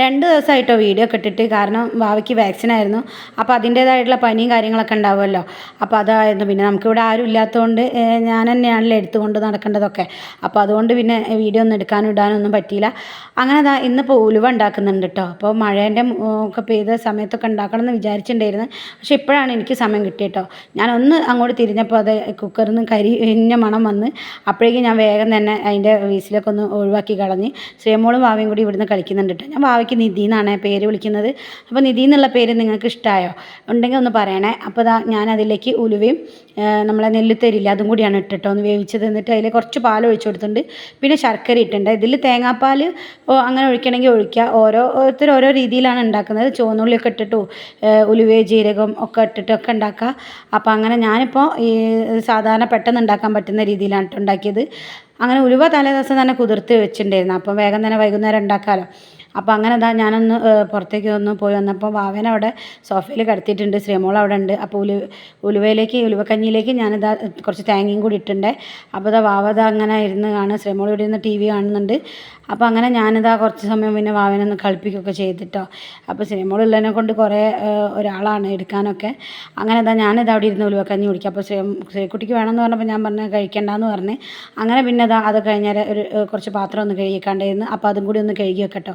രണ്ട് ദിവസമായിട്ടോ വീഡിയോ ഒക്കെ ഇട്ടിട്ട്. കാരണം വാവയ്ക്ക് വാക്സിനായിരുന്നു അപ്പോൾ അതിന്റേതായിട്ടുള്ള പനിയും കാര്യങ്ങളൊക്കെ ഉണ്ടാവുമല്ലോ. അപ്പോൾ അതായിരുന്നു. പിന്നെ നമുക്കിവിടെ ആരും ഇല്ലാത്തതുകൊണ്ട് ഞാൻ തന്നെയാണല്ലോ എടുത്തുകൊണ്ട് നടക്കേണ്ടതൊക്കെ. അപ്പോൾ അതുകൊണ്ട് പിന്നെ വീഡിയോ ഒന്നും എടുക്കാനും ഇടാനും ഒന്നും പറ്റിയില്ല. അങ്ങനെ അതാ ഇന്നിപ്പോൾ ഉലുവ ഉണ്ടാക്കുന്നുണ്ട് കേട്ടോ അപ്പോൾ മഴേന്റെ ഒക്കെ പെയ്ത സമയത്തൊക്കെ ഉണ്ടാക്കണം എന്ന് വിചാരിച്ചിട്ടുണ്ടായിരുന്നു. പക്ഷേ ഇപ്പോഴാണ് എനിക്ക് സമയം കിട്ടിയത് കേട്ടോ ഞാനൊന്ന് അങ്ങോട്ട് തിരിഞ്ഞപ്പോൾ അത് കുക്കറിൽ നിന്ന് കരി ഇന്ന മണം വന്ന് അപ്പോഴേക്കും ഞാൻ വേഗം തന്നെ അതിന്റെ വീസിലൊക്കെ ഒന്ന് ഒഴിവാക്കി കളഞ്ഞ്. ശ്രീമോളും ഭാവിയും കൂടി ഇവിടുന്ന് കളിക്കുന്നുണ്ട് കേട്ടോ ഞാൻ വാവയ്ക്ക് നിധി എന്നാണ് പേര് വിളിക്കുന്നത്. അപ്പോൾ നിധി എന്നുള്ള പേര് നിങ്ങൾക്ക് ഇഷ്ടമായോ ഉണ്ടെങ്കിൽ ഒന്ന് പറയണേ. അപ്പോൾ ഇതാ ഞാൻ അതിലേക്ക് ഉലുവയും നമ്മളെ നെല്ലുത്തരില്ല അതും കൂടിയാണ് ഇട്ടിട്ടോ. ഒന്ന് വേവിച്ചത് എന്നിട്ട് അതിൽ കുറച്ച് പാൽ ഒഴിച്ചു കൊടുത്തിട്ടുണ്ട്. പിന്നെ ശർക്കര ഇട്ടിട്ടുണ്ട്. ഇതിൽ തേങ്ങാപ്പാൽ അങ്ങനെ ഒഴിക്കണമെങ്കിൽ ഒഴിക്കുക. ഓരോ ഓരോരുത്തർ ഓരോ രീതിയിലാണ് ഉണ്ടാക്കുന്നത്. ചുവന്നുള്ളിയൊക്കെ ഇട്ടിട്ടു ഉലുവ ജീരകം ഒക്കെ ഇട്ടിട്ടൊക്കെ ഉണ്ടാക്കുക. അപ്പോൾ അങ്ങനെ ഞാനിപ്പോൾ ഈ സാധാരണ പെട്ടെന്ന് ഉണ്ടാക്കാൻ പറ്റുന്ന രീതിയിലാണ് ഉണ്ടാക്കിയത്. അങ്ങനെ ഉലുവ തലേ ദിവസം തന്നെ കുതിർത്ത് വെച്ചിട്ടുണ്ടായിരുന്നു. അപ്പം വേഗം തന്നെ വൈകുന്നേരം ഉണ്ടാക്കാമല്ലോ അപ്പോൾ അങ്ങനെ അതാ ഞാനൊന്ന് പുറത്തേക്ക് ഒന്ന് പോയി വന്നപ്പോൾ വാവനെ അവിടെ സോഫയിൽ കിടത്തിയിട്ടുണ്ട്. ശ്രീമോൾ അവിടെ ഉണ്ട്. അപ്പോൾ ഉലു ഉലുവയിലേക്ക് ഉലുവക്കഞ്ഞിയിലേക്ക് ഞാനിതാ കുറച്ച് തേങ്ങയും കൂടി ഇട്ടിട്ടുണ്ട്. അപ്പോൾ ഇതാ വാവ ഇതാ അങ്ങനെ ഇരുന്ന് കാണുക ശ്രീമോൾ ഇവിടെ ഇരുന്ന് ടി വി കാണുന്നുണ്ട്. അപ്പോൾ അങ്ങനെ ഞാനിതാ കുറച്ച് സമയം പിന്നെ വാവനെ ഒന്ന് കളിപ്പിക്കുകയൊക്കെ ചെയ്തിട്ടോ. അപ്പോൾ ശ്രീമോൾ ഉള്ളതിനെ കൊണ്ട് കുറേ ഒരാളാണ് എടുക്കാനൊക്കെ. അങ്ങനെ ഇതാ ഞാനിത് അവിടെ ഇരുന്ന് ഉലുവക്കഞ്ഞി കുടിക്കുക അപ്പോൾ ശ്രീ ശ്രീക്കുട്ടിക്ക് വേണമെന്ന് പറഞ്ഞപ്പോൾ ഞാൻ പറഞ്ഞു കഴിക്കണ്ടെന്ന് പറഞ്ഞ്. അങ്ങനെ പിന്നെ ഇതാ അത് കഴിഞ്ഞാൽ ഒരു കുറച്ച് പാത്രം ഒന്ന് കഴുകിക്കാണ്ടായിരുന്നു അപ്പോൾ അതും കൂടി ഒന്ന് കഴുകി വെക്കട്ടോ